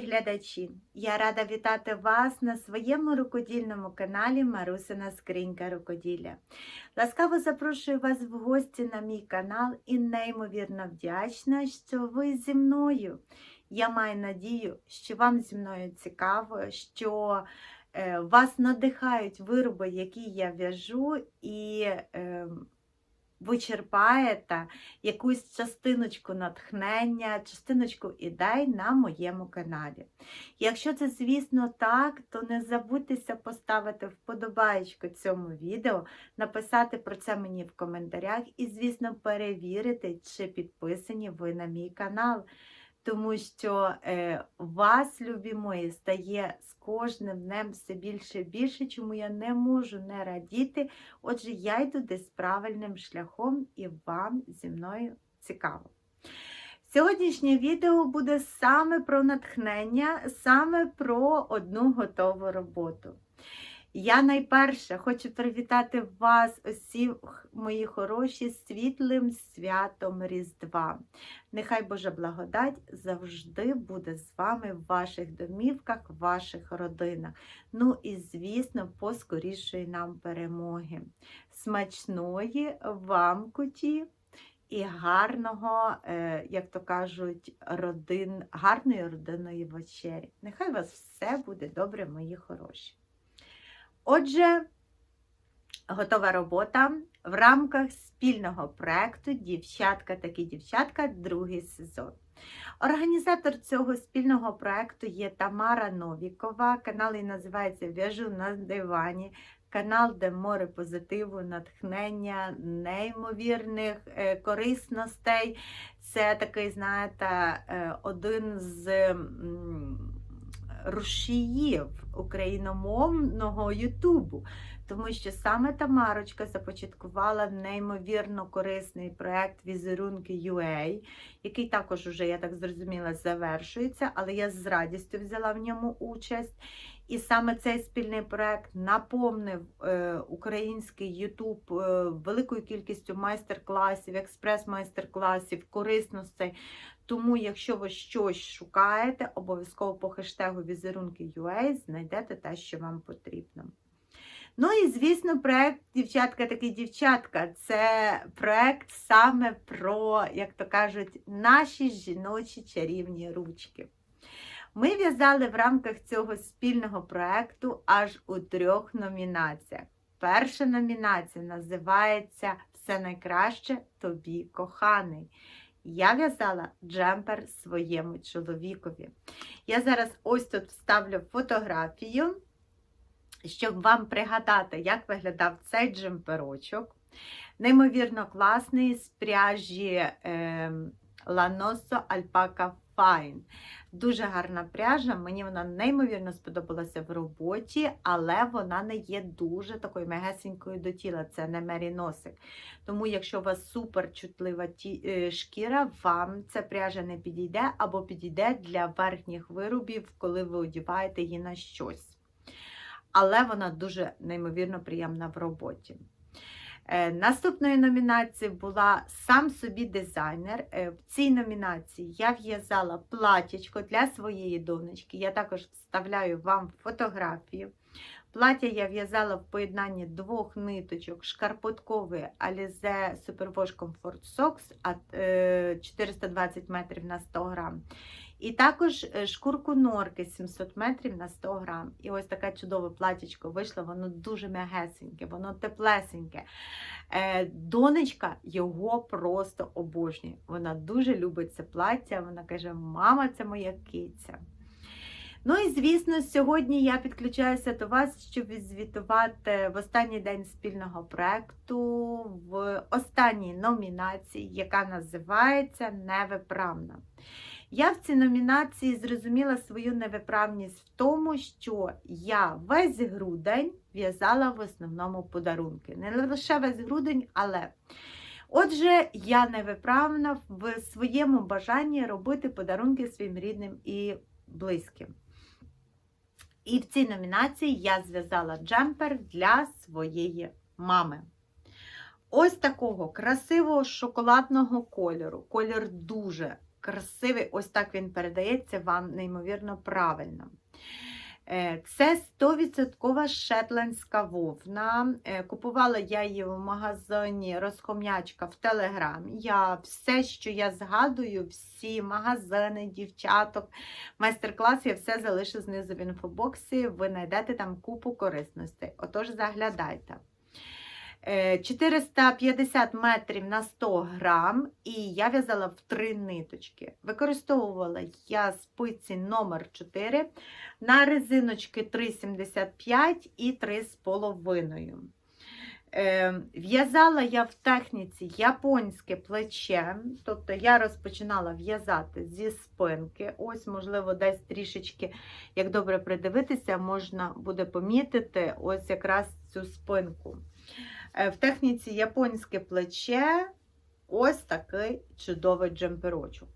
глядачі! Я рада вітати вас на своєму рукодільному каналі Марусина Скринька Рукоділля. Ласкаво запрошую вас в гості на мій канал і неймовірно вдячна, що ви зі мною. Я маю надію, що вам зі мною цікаво, що е, вас надихають вироби, які я в'яжу, і е, ви черпаєте якусь частиночку натхнення, частиночку ідей на моєму каналі. Якщо це, звісно, так, то не забудьтеся поставити вподобаєчку цьому відео, написати про це мені в коментарях і, звісно, перевірити, чи підписані ви на мій канал. Тому що е, вас, любі мої, стає з кожним днем все більше і більше, чому я не можу не радіти. Отже, я йду десь правильним шляхом і вам зі мною цікаво. Сьогоднішнє відео буде саме про натхнення, саме про одну готову роботу. Я найперше хочу привітати вас, усі мої хороші, світлим святом Різдва. Нехай Божа благодать завжди буде з вами в ваших домівках, в ваших родинах. Ну і, звісно, поскорішої нам перемоги. Смачної вам куті! І гарного, е, як то кажуть, родин, гарної родинної вечері. Нехай у вас все буде добре, мої хороші. Отже, готова робота в рамках спільного проєкту Дівчатка такі дівчатка, другий сезон. Організатор цього спільного проєкту є Тамара Новікова. Канал її називається В'яжу на дивані. Канал, де море позитиву, натхнення, неймовірних е, корисностей. Це такий, знаєте, е, один з. Рушіїв україномовного Ютубу. Тому що саме Тамарочка започаткувала неймовірно корисний проєкт Візерунки UA, який також уже, я так зрозуміла, завершується, але я з радістю взяла в ньому участь. І саме цей спільний проєкт наповнив е, український Ютуб е, великою кількістю майстер-класів, експрес-майстер-класів, корисностей. Тому, якщо ви щось шукаєте, обов'язково по хештегу візерунки.ua знайдете те, що вам потрібно. Ну і, звісно, проєкт Дівчатка такі дівчатка це проєкт саме про, як то кажуть, наші жіночі чарівні ручки. Ми в'язали в рамках цього спільного проєкту аж у трьох номінаціях. Перша номінація називається Все найкраще тобі коханий. Я в'язала джемпер своєму чоловікові. Я зараз ось тут вставлю фотографію, щоб вам пригадати, як виглядав цей джемперочок. Неймовірно класний з пряжі е, Lanoso Alpaca Fine. Дуже гарна пряжа, мені вона неймовірно сподобалася в роботі, але вона не є дуже такою мегесенькою до тіла, це не меріносик. Тому, якщо у вас супер чутлива ті, е, шкіра, вам ця пряжа не підійде або підійде для верхніх виробів, коли ви одіваєте її на щось. Але вона дуже неймовірно приємна в роботі. Е, наступною номінацією була сам собі дизайнер. Е, в цій номінації я в'язала платячко для своєї донечки. Я також вставляю вам фотографію. Плаття я в'язала в поєднанні двох ниточок шкарпоткової Alize Superwash Comfort Socks 420 метрів на 100 грам. І також е, шкурку норки 700 метрів на 100 грам. І ось таке чудове платічко вийшло, воно дуже м'ягесеньке, воно теплесеньке. Е, донечка його просто обожнює. Вона дуже любить це плаття. Вона каже: Мама, це моя киця. Ну і звісно, сьогодні я підключаюся до вас, щоб відзвітувати в останній день спільного проєкту в останній номінації, яка називається Невиправна. Я в цій номінації зрозуміла свою невиправність в тому, що я весь грудень в'язала в основному подарунки. Не лише весь грудень, але. Отже, я невиправна в своєму бажанні робити подарунки своїм рідним і близьким. І в цій номінації я зв'язала джемпер для своєї мами. Ось такого красивого шоколадного кольору. Колір дуже красивий, ось так він передається вам неймовірно правильно. Е, Це 100% шетландська вовна. Е, Купувала я її в магазині Розхом'ячка в Телеграмі. Я все, що я згадую, всі магазини, дівчаток, майстер-клас, я все залишу знизу в інфобоксі. Ви знайдете там купу корисностей. Отож, заглядайте. Е, 450 метрів на 100 грам, і я в'язала в три ниточки. Використовувала я спиці номер 4 на резиночки 3,75 і 3,5. Е, В'язала я в техніці японське плече, тобто я розпочинала в'язати зі спинки. Ось, можливо, десь трішечки, як добре придивитися, можна буде помітити ось якраз цю спинку. Е, В техніці японське плече ось такий чудовий джемперочок.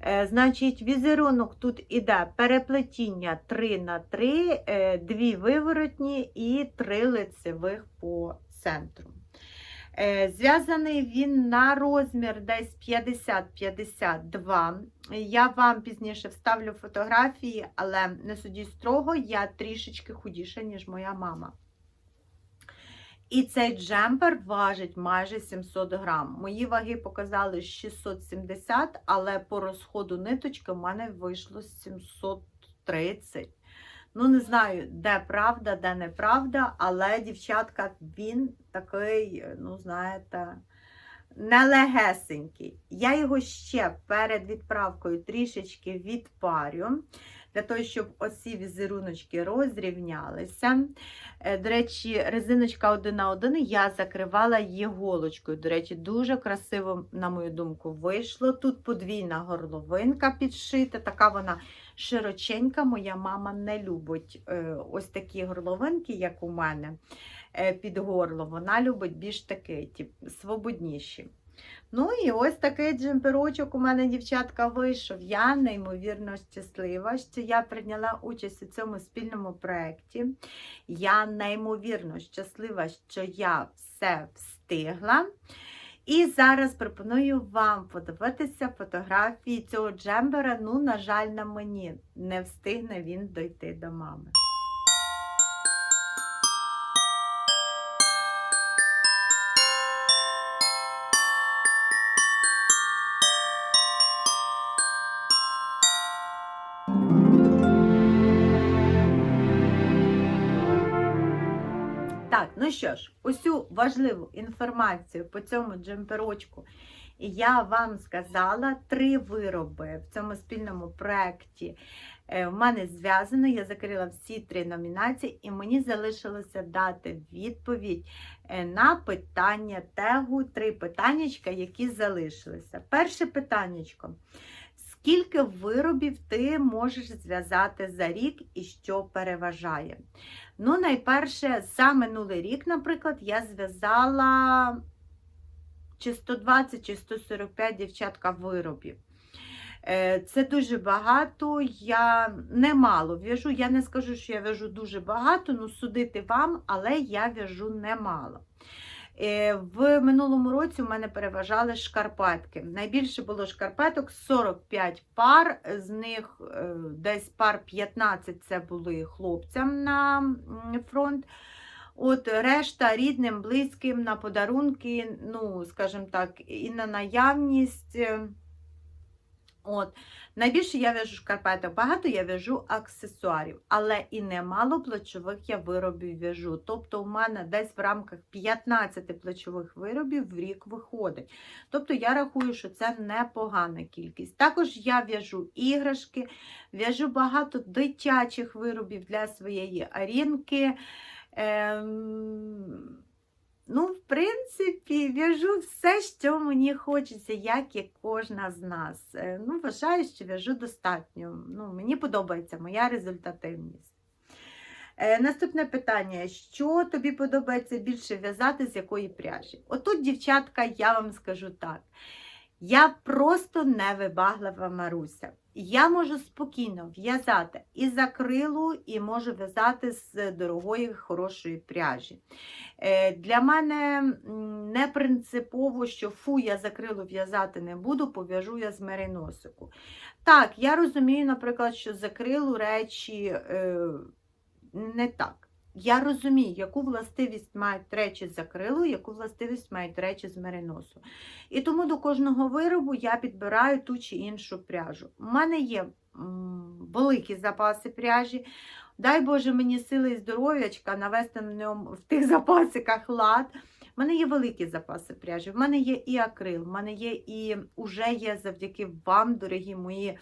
Е, Значить, візерунок тут іде переплетіння 3 на 3, е, дві виворотні і три лицевих по центру. Е, Зв'язаний він на розмір десь 50-52. Я вам пізніше вставлю фотографії, але не судіть строго, я трішечки худіша, ніж моя мама. І цей джемпер важить майже 700 грам. Мої ваги показали 670, але по розходу ниточки в мене вийшло 730. Ну, не знаю, де правда, де неправда, але, дівчатка, він такий, ну, знаєте, нелегесенький. Я його ще перед відправкою трішечки відпарю, для того, щоб оці візеруночки розрівнялися. Е, До речі, резиночка 1 на 1 я закривала її голочкою. До речі, дуже красиво, на мою думку, вийшло. Тут подвійна горловинка підшита, така вона широченька. Моя мама не любить е, ось такі горловинки, як у мене е, під горло. Вона любить більш такі, тип, свободніші. Ну і ось такий джемперочок у мене, дівчатка, вийшов. Я неймовірно щаслива, що я прийняла участь у цьому спільному проєкті. Я неймовірно щаслива, що я все встигла. І зараз пропоную вам подивитися фотографії цього джембера. Ну, на жаль, на мені не встигне він дойти до мами. Ну що ж, усю важливу інформацію по цьому джемперочку я вам сказала. Три вироби в цьому спільному проєкті е, в мене зв'язано. Я закрила всі три номінації, і мені залишилося дати відповідь е, на питання тегу, три питаннячка, які залишилися. Перше питаннячко. Скільки виробів ти можеш зв'язати за рік і що переважає? Ну, найперше, за минулий рік, наприклад, я зв'язала чи 120, чи 145 дівчатка виробів. Е, Це дуже багато, я немало в'яжу. Я не скажу, що я в'яжу дуже багато, ну судити вам, але я в'яжу немало. Е, В минулому році у мене переважали шкарпетки. Найбільше було шкарпеток 45 пар, з них е, десь пар 15 це були хлопцям на фронт. От решта рідним, близьким на подарунки, ну, скажімо так, і на наявність. От. Найбільше я в'яжу шкарпеток, багато я в'яжу аксесуарів, але і немало плечових я виробів в'яжу. Тобто у мене десь в рамках 15 плечових виробів в рік виходить. Тобто я рахую, що це непогана кількість. Також я в'яжу іграшки, в'яжу багато дитячих виробів для своєї арінки. Ем... Ну, в принципі, в'яжу все, що мені хочеться, як і кожна з нас. Е, Ну, вважаю, що в'яжу достатньо. Ну, Мені подобається моя результативність. Е, Наступне питання: що тобі подобається більше в'язати, з якої пряжі? Отут, дівчатка, я вам скажу так. Я просто невибаглива Маруся. Я можу спокійно в'язати і з і можу в'язати з дорогої, хорошої пряжі. Е, Для мене не принципово, що фу, я з в'язати не буду, пов'яжу я з мериносику. Так, я розумію, наприклад, що з акрилу речі е, не так. Я розумію, яку властивість мають речі з акрилу, яку властивість мають речі з мериносу. І тому до кожного виробу я підбираю ту чи іншу пряжу. У мене є великі запаси пряжі. Дай Боже мені сили і здоров'ячка навести ньому, в тих запасиках лад. У мене є великі запаси пряжі, в мене є і акрил, в мене є і уже є завдяки вам, дорогі мої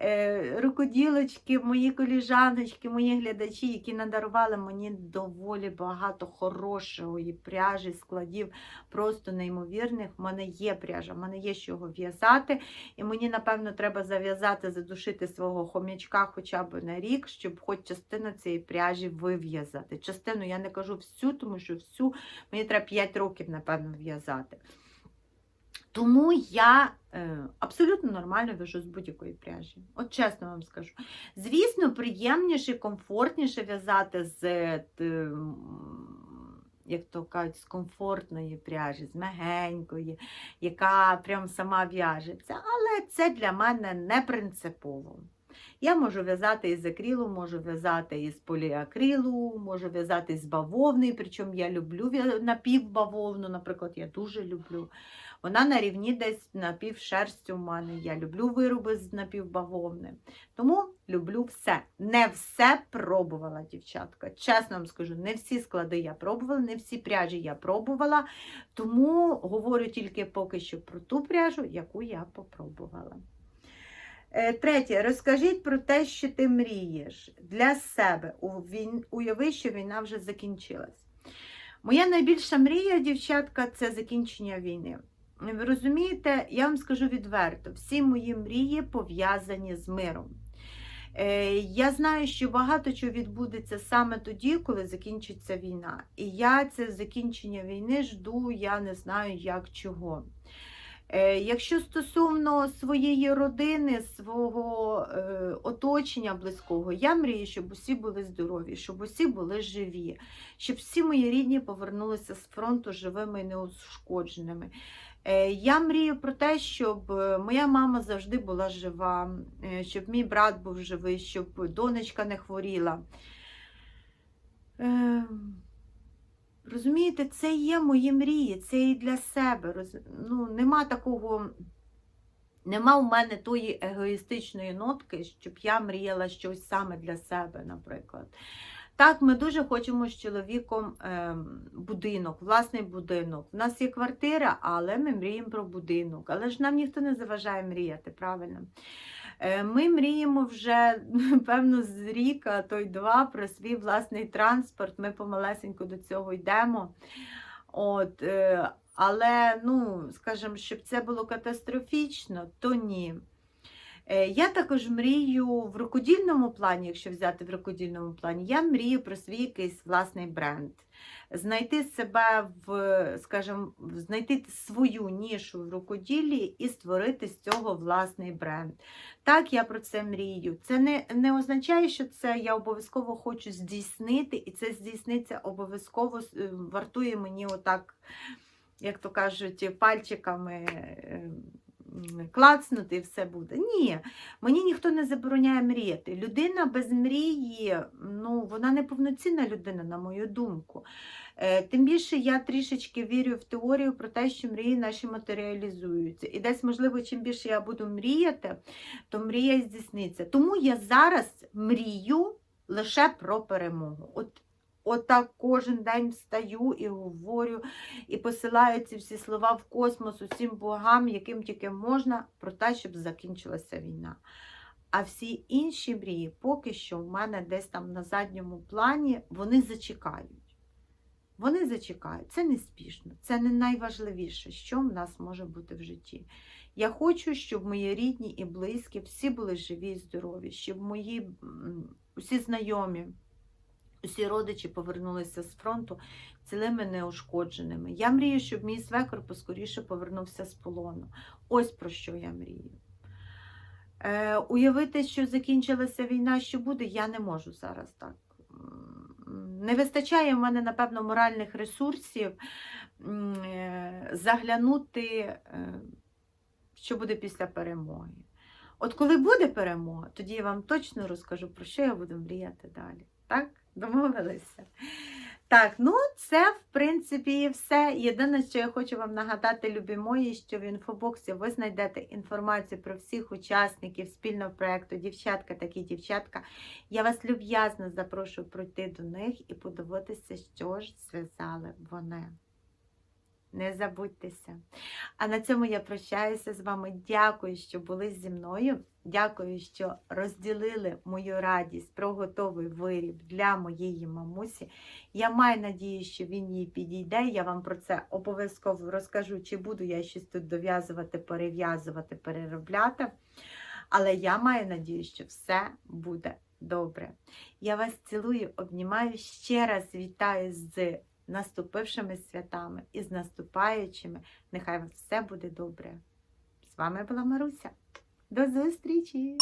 е, рукоділочки, мої коліжаночки, мої глядачі, які надарували мені доволі багато хорошої пряжі, складів, просто неймовірних. В мене є пряжа, в мене є з чого в'язати. І мені, напевно, треба зав'язати, задушити свого хомячка хоча б на рік, щоб хоч частину цієї пряжі вив'язати. Частину я не кажу всю, тому що всю мені треба 5 років, напевно, в'язати. Тому я е, абсолютно нормально в'яжу з будь-якої пряжі. От чесно вам скажу. Звісно, приємніше, комфортніше в'язати з, е, як то кажуть, з комфортної пряжі, з мягенької, яка прям сама в'яжеться. Але це для мене не принципово. Я можу в'язати із акрилу, можу в'язати із поліакрилу, можу в'язати із бавовни, причому я люблю напівбавовну, наприклад, я дуже люблю. Вона на рівні десь напівшерсті у мене. Я люблю вироби з напівбавовни. Тому люблю все. Не все пробувала, дівчатка. Чесно вам скажу, не всі склади я пробувала, не всі пряжі я пробувала. Тому говорю тільки поки що про ту пряжу, яку я попробувала. Е, Третє, розкажіть про те, що ти мрієш для себе. Уяви, що війна вже закінчилась. Моя найбільша мрія, дівчатка, це закінчення війни. Ви розумієте, я вам скажу відверто, всі мої мрії пов'язані з миром. Е, Я знаю, що багато чого відбудеться саме тоді, коли закінчиться війна. І я це закінчення війни жду, я не знаю, як чого. Е, Якщо стосовно своєї родини, свого е, оточення близького, я мрію, щоб усі були здорові, щоб усі були живі, щоб всі мої рідні повернулися з фронту живими і неушкодженими. Е, Я мрію про те, щоб моя мама завжди була жива, щоб мій брат був живий, щоб донечка не хворіла. Розумієте, це є мої мрії, це і для себе. Роз... Ну, нема такого, нема у мене тої егоїстичної нотки, щоб я мріяла щось саме для себе, наприклад. Так, ми дуже хочемо з чоловіком ем, будинок, власний будинок. У нас є квартира, але ми мріємо про будинок. Але ж нам ніхто не заважає мріяти, правильно? Е, Ми мріємо вже, певно, з ріка той два про свій власний транспорт. Ми помалесенько до цього йдемо. От, е, але, ну, скажімо, щоб це було катастрофічно, то ні. Е, Я також мрію в рукодільному плані, якщо взяти в рукодільному плані, я мрію про свій якийсь власний бренд. Знайти себе в, скажімо, знайти свою нішу в рукоділлі і створити з цього власний бренд. Так, я про це мрію. Це не, не означає, що це я обов'язково хочу здійснити, і це здійсниться обов'язково е, вартує мені отак, як то кажуть, пальчиками. Клацнути і все буде. Ні, мені ніхто не забороняє мріяти. Людина без мрії, ну, вона не повноцінна людина, на мою думку. Е, Тим більше я трішечки вірю в теорію про те, що мрії наші матеріалізуються. І десь, можливо, чим більше я буду мріяти, то мрія здійсниться. Тому я зараз мрію лише про перемогу. От Отак кожен день встаю і говорю, і посилаю ці всі слова в космос усім богам, яким тільки можна, про те, щоб закінчилася війна. А всі інші мрії, поки що в мене десь там на задньому плані, вони зачекають. Вони зачекають. Це не спішно, це не найважливіше, що в нас може бути в житті. Я хочу, щоб мої рідні і близькі всі були живі і здорові, щоб мої усі знайомі, усі родичі повернулися з фронту цілими неушкодженими. Я мрію, щоб мій свекор поскоріше повернувся з полону. Ось про що я мрію. Е, уявити, що закінчилася війна, що буде, я не можу зараз так. Не вистачає в мене, напевно, моральних ресурсів е, заглянути, е, що буде після перемоги. От коли буде перемога, тоді я вам точно розкажу, про що я буду мріяти далі. Так? Домовилися? Так, ну це в принципі все. Єдине, що я хочу вам нагадати, любі мої, що в інфобоксі ви знайдете інформацію про всіх учасників спільного проєкту Дівчатка такі дівчатка. Я вас люб'язно запрошую пройти до них і подивитися, що ж зв'язали вони. Не забудьтеся. А на цьому я прощаюся з вами. Дякую, що були зі мною. Дякую, що розділили мою радість про готовий виріб для моєї мамусі. Я маю надію, що він їй підійде. Я вам про це обов'язково розкажу, чи буду я щось тут дов'язувати, перев'язувати, переробляти. Але я маю надію, що все буде добре. Я вас цілую, обнімаю, ще раз вітаю з наступившими святами і з наступаючими. Нехай все буде добре. З вами була Маруся. До зустрічі!